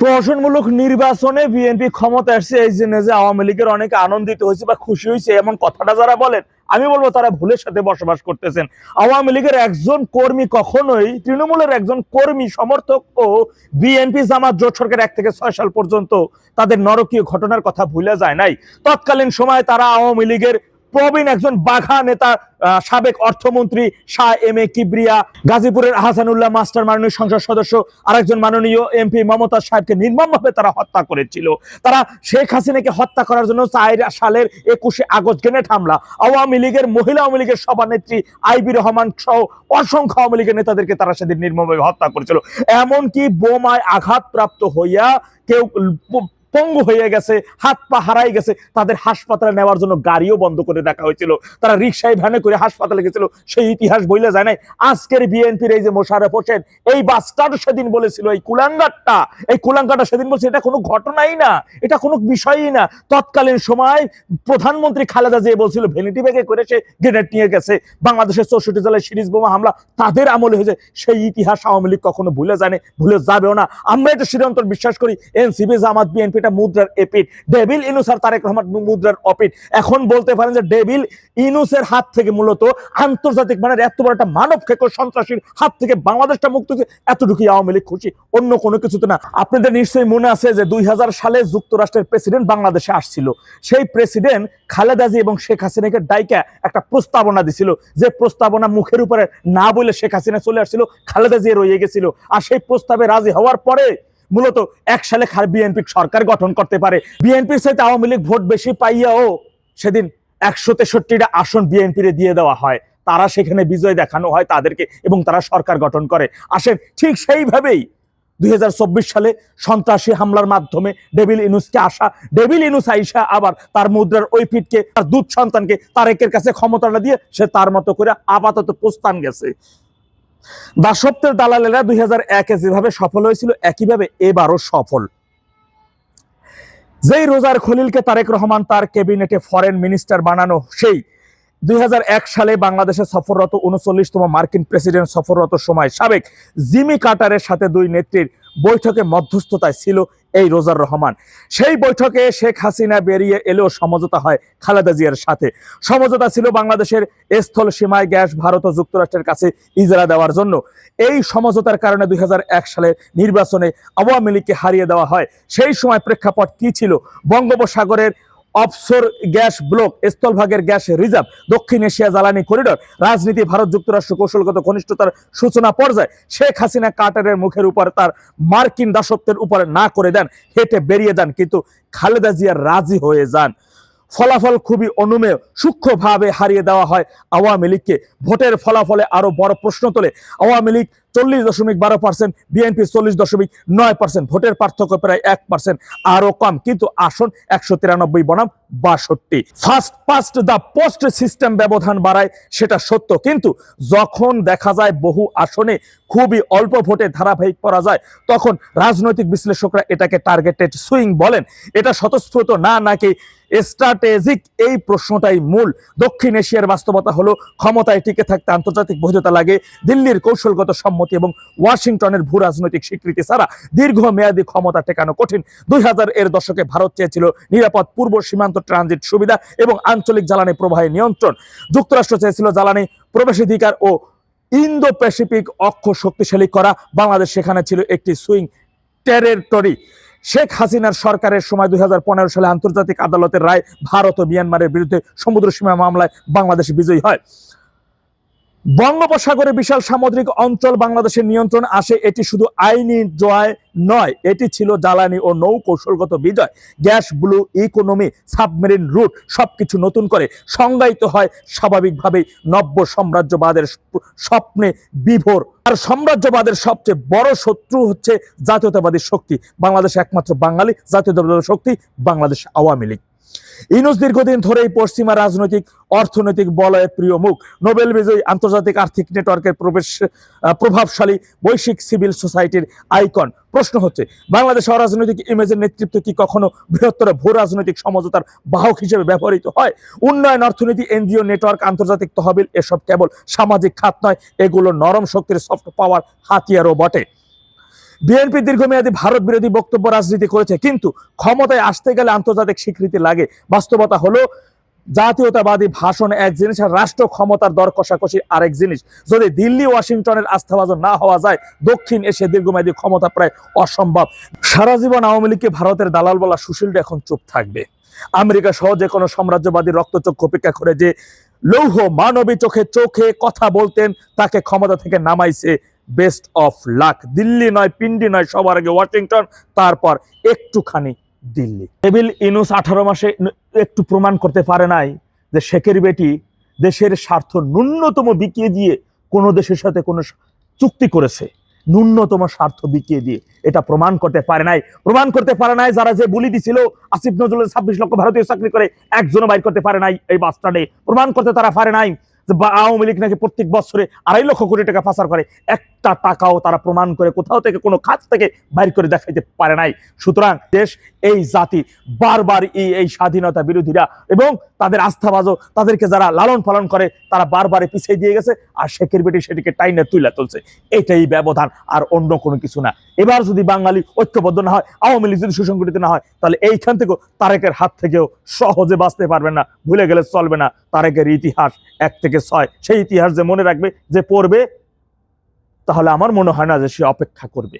প্রহসনমূলক নির্বাচনে বিএনপি ক্ষমতা আসছে। এই জন্য যে আওয়ামী লীগের অনেকে আনন্দিত হয়েছে বা খুশি হয়েছে, এমন কথাটা যারা বলেন, আমি বলব তারা ভুলের সাথে বসবাস করতেছেন। আওয়ামী লীগের একজন কর্মী কখনোই, তৃণমূলের একজন কর্মী সমর্থক ও বিএনপি জামাত জোট সরকার এক থেকে ছয় সাল পর্যন্ত তাদের নরকীয় ঘটনার কথা ভুলে যায় নাই। তৎকালীন সময় তারা আওয়ামী লীগের প্রবীণ একজন বাঘা নেতা সাবেক অর্থমন্ত্রী শাহ এম এ কিবরিয়া, গাজীপুরের আহসানুল্লাহ মাস্টার মাননীয় সংসদ সদস্য, আরেকজন মাননীয় এমপি মমতা সাহেবকে নির্মমভাবে তারা হত্যা করেছিল। তারা শেখ হাসিনাকে হত্যা করার জন্য চার সালের একুশে আগস্ট গ্রেনেড হামলা, আওয়ামী লীগের মহিলা আওয়ামী লীগের সভানেত্রী আইবি রহমান সহ অসংখ্য আওয়ামী লীগের নেতাদেরকে তারা সেদিন নির্মমভাবে হত্যা করেছিল। এমনকি বোমায় আঘাতপ্রাপ্ত হইয়া কেউ পঙ্গু হয়ে গেছে, হাত পা হারাই গেছে, তাদের হাসপাতালে নেওয়ার জন্য গাড়িও বন্ধ করে দেখা হয়েছিল। তারা রিক্সায় ভ্যানে করে হাসপাতালে গেছিল, সেই ইতিহাস বইলে যায় নাই। আজকের বিএনপির এই যে মোশারফ হোসেন, এই বাসটার সেদিন বলেছিল, এই কুলাঙ্গারটা এই কুলাঙ্গারটা সেদিন বলছে এটা কোনো ঘটনাই না, এটা কোনো বিষয়ই না। তৎকালীন সময় প্রধানমন্ত্রী খালেদা জিয়া বলছিল ভ্যানিটি ব্যাগে করে সে গ্রেনেড নিয়ে গেছে। বাংলাদেশের চৌষট্টি জেলায় সিরিজ বোমা হামলা, তাদের আমলে হয়েছে। সেই ইতিহাস আওয়ামী লীগ কখনো ভুলে জানে ভুলে যাবেও না। আমরা এটা চিরন্তর বিশ্বাস করি, এনসিপি, জামাত, বিএনপি এটা মুদ্রার এপিট ডেভিল ইনুস আর তারেক রহমান মুদ্রার অপিট এখন বলতে পারেন যে ডেভিল ইনুসের হাত থেকে মূলত আন্তর্জাতিক মানের এত বড় একটা মানব খেকো সন্ত্রাসীর হাত থেকে বাংলাদেশটা মুক্ত হয়েছে, এতটুকুই আওয়ামী লীগ খুশি, অন্য কোনো কিছুতে না। আপনাদের নিশ্চয়ই মনে আছে যে দুই সালে যুক্তরাষ্ট্রের প্রেসিডেন্ট বাংলাদেশে আসছিল। সেই প্রেসিডেন্ট খালেদা জি এবং শেখ হাসিনাকে ডাইকা একটা প্রস্তাবনা দিছিল, যে প্রস্তাবনা মুখের উপরে না বলে শেখ হাসিনা চলে আসছিল, খালেদা জি রয়ে গেছিল। আর সেই প্রস্তাবে রাজি হওয়ার পরে মূলত এক সালে বিএনপি সরকার গঠন করতে পারে। বিএনপির সাথে আওয়ামী লীগ ভোট বেশি পাইয়াও সেদিন একশো তেষট্টিটা আসন বিএনপির দিয়ে দেওয়া হয়। তারা সেখানে বিজয় দেখানো হয় তাদেরকে এবং তারা সরকার গঠন করে। আসেন ঠিক সেইভাবেই দুই হাজার চব্বিশ সালে সন্ত্রাসী হামলার মাধ্যমে ডেভিল ইনুসকে আসা, ডেভিল ইনুস আইসা আবার তার মুদ্রার ওই পিঠকে, তার দুধ সন্তানকে তারেকের কাছে ক্ষমতাটা দিয়ে সে তার মতো করে আপাতত প্রস্থান গেছে। দাসত্বের দালালেরা দুই হাজার একে যেভাবে সফল হয়েছিল, একইভাবে এবারও সফল। যেই রোজার খলিলকে তারেক রহমান তার ক্যাবিনেটে ফরেন মিনিস্টার বানানো, সেই দুই এক সালে বাংলাদেশে সফররত উনচল্লিশতম মার্কিন প্রেসিডেন্ট সফররত সময় সাবেক জিমি কাটারের সাথে দুই নেত্রীর বৈঠকে মধ্যস্থতায় ছিল এই রোজার রহমান। সেই বৈঠকে শেখ হাসিনা বেরিয়ে এলেও সমঝোতা হয় খালেদা জিয়ার সাথে। সমঝোতা ছিল বাংলাদেশের স্থল সীমায় গ্যাস, ভারত ও যুক্তরাষ্ট্রের কাছে ইজারা দেওয়ার জন্য। এই সমঝোতার কারণে দুই হাজার এক সালে নির্বাচনে আওয়ামী লীগকে হারিয়ে দেওয়া হয়। সেই সময় প্রেক্ষাপট কি ছিল? বঙ্গোপসাগরের অফশোর গ্যাস ব্লক, স্থলভাগের গ্যাস রিজার্ভ, দক্ষিণ এশিয়া জ্বালানি করিডোর, রাজনীতি, ভারত যুক্তরাষ্ট্র কৌশলগত ঘনিষ্ঠতার সূচনা পর্যায়ে শেখ হাসিনা কাটারের মুখের উপর তার মার্কিন দাসত্বের উপরে না করে দেন, হেঁটে বেরিয়ে যান, কিন্তু খালেদা জিয়া রাজি হয়ে যান। ফলাফল খুবই অনুমেয়, সূক্ষ্মভাবে হারিয়ে দেওয়া হয় আওয়ামী লীগকে। ভোটের ফলাফলে আরও বড় প্রশ্ন তোলে, আওয়ামী লীগ চল্লিশ দশমিক বারো পার্সেন্ট, বিএনপি চল্লিশ দশমিক নয় পার্সেন্ট, ভোটের পার্থক্য প্রায় এক পার্সেন্ট আরও কম। কিন্তু আসন একশো তিরানব্বই বনাম বাষট্টি। First past the post system ব্যবধান বাড়ায়, সেটা সত্য। কিন্তু যখন দেখা যায় বহু আসনে খুবই অল্প ভোটে ধারাবাহিক করা যায় তখন রাজনৈতিক বিশ্লেষকরা এটাকে টার্গেটেড সুইং বলেন। এটা স্বতঃস্ফূর্ত না, নাকি স্ট্র্যাটেজিক এই প্রশ্নটাই মূল। দক্ষিণ এশিয়ার বাস্তবতা হলো, ক্ষমতায় টিকে থাকতে আন্তর্জাতিক বৈধতা লাগে, দিল্লির কৌশলগত সম্মতি এবং ওয়াশিংটনের ভূ রাজনৈতিক স্বীকৃতি ছাড়া দীর্ঘমেয়াদী ক্ষমতা টেকানো কঠিন। দুই এর দশকে ভারত চেয়েছিল নিরাপদ, পূর্ব সীমান্ত ট্রানজিট সুবিধা এবং আঞ্চলিক জ্বালানি প্রবাহে নিয়ন্ত্রণ। যুক্তরাষ্ট্র চেয়েছিল জ্বালানি প্রবেশাধিকার ও ইন্দো প্যাসিফিক অক্ষ শক্তিশালী করা। বাংলাদেশ সেখানে ছিল একটি সুইং টেরিটরি। শেখ হাসিনার সরকারের সময় দুই হাজার পনেরো সালে আন্তর্জাতিক আদালতের রায় ভারত ও মিয়ানমারের বিরুদ্ধে সমুদ্র সীমা মামলায় বাংলাদেশ বিজয়ী হয়। বঙ্গোপসাগরে বিশাল সামুদ্রিক অঞ্চল বাংলাদেশের নিয়ন্ত্রণ আসে, এটি শুধু আইনি জয় নয়, এটি ছিল জ্বালানি ও নৌ কৌশলগত বিজয়। Gas, blue economy, submarine route সবকিছু নতুন করে সংজ্ঞায়িত হয় স্বাভাবিকভাবেই নব্য সাম্রাজ্যবাদের স্বপ্নে বিভোর। আর সাম্রাজ্যবাদের সবচেয়ে বড় শত্রু হচ্ছে জাতীয়তাবাদী শক্তি। বাংলাদেশ একমাত্র বাঙালি জাতীয়তাবাদী শক্তি, বাংলাদেশ আওয়ামী লীগ। ইনুস দীর্ঘদিন ধরেই পশ্চিমা রাজনৈতিক, অর্থনৈতিক বলয়ের প্রিয় মুখ। নোবেল বিজয়ী আন্তর্জাতিক আর্থিক নেটওয়ার্কের প্রবেশ প্রভাবশালী বৈশ্বিক সিভিল সোসাইটির আইকন। প্রশ্ন হচ্ছে, বাংলাদেশ অরাজনৈতিক ইমেজের নেতৃত্ব কি কখনো বৃহত্তর ভূ রাজনৈতিক সমঝোতার বাহক হিসেবে ব্যবহৃত হয়? উন্নয়ন, অর্থনীতি, এনজিও, নেটওয়ার্ক, আন্তর্জাতিক তহবিল, এসব কেবল সামাজিক খাত নয়, এগুলো নরম শক্তির সফট পাওয়ার হাতিয়ারও বটে। বিএনপি দীর্ঘমেয়াদী ভারত বিরোধী বক্তব্য রাজনীতি করেছে, কিন্তু ক্ষমতায় আসতে গেলে আন্তর্জাতিক স্বীকৃতি লাগে। বাস্তবতা হলো, জাতীয়তাবাদী ভাষণ এক জিনিস আর রাষ্ট্র ক্ষমতার দর কষাকষি আরেক জিনিস। যদি দিল্লি, ওয়াশিংটনের আস্থাভাজন না হওয়া যায়, দক্ষিণ এশিয়া দীর্ঘমেয়াদী ক্ষমতা প্রায় অসম্ভব। সারা জীবন আওয়ামী লীগকে ভারতের দালাল বলা সুশীলটা এখন চুপ থাকবে। আমেরিকা সহ যে কোনো সাম্রাজ্যবাদী রক্তচক্ষু অপেক্ষা করে যে, লৌহ মানবী চোখে চোখে কথা বলতেন, তাকে ক্ষমতা থেকে নামাইছে বেস্ট অফ লাক দিল্লি নয়, পিন্ডি নয়, সবার আগে ওয়াশিংটন, তারপর একটুখানি দিল্লি। টেবিল ইনুস আঠারো মাসে একটু প্রমাণ করতে পারে নাই যে শেখের বেটি দেশের স্বার্থ ন্যূনতম বিকিয়ে দিয়ে কোনো দেশের সাথে কোনো চুক্তি করেছে। ন্যূনতম স্বার্থ বিকিয়ে দিয়ে। এটা প্রমাণ করতে পারে নাই। প্রমাণ করতে পারে নাই যারা যে বলি দিছিল, আসিফ নজরুলের ছাব্বিশ লক্ষ ভারতীয় চাকরি করে, একজনও বাইর করতে পারে নাই এই বাস্টার্ডে প্রমাণ করতে তারা পারে নাই। যে আওয়ামী লীগ নাকি প্রত্যেক বছরে আড়াই লক্ষ কোটি টাকা পাচার করে, একটা টাকাও তারা প্রমাণ করে কোথাও থেকে কোনো খাত থেকে বাইর করে দেখাইতে পারে নাই। সুতরাং দেশ এই জাতি বারবার এই স্বাধীনতা বিরোধীরা এবং তাদের আস্থাবাজও তাদেরকে যারা লালন পালন করে, তারা বারবার পিছিয়ে দিয়ে গেছে আর শেখের বেটি সেটিকে টাইনে তুলে তুলছে। এটাই ব্যবধান আর অন্য কোনো কিছু না। এবার যদি বাঙালি ঐক্যবদ্ধ না হয়, আওয়ামী লীগ যদি সুসংগঠিত না হয়, তাহলে এইখান থেকেও তারেকের হাত থেকেও সহজে বাঁচতে পারবে না, ভুলে গেলে চলবে না। তারেকের ইতিহাস এক থেকে ছয়, সেই ইতিহাস যে মনে রাখবে, যে পড়বে, তাহলে আমার মনে হয় না যে সে অপেক্ষা করবে।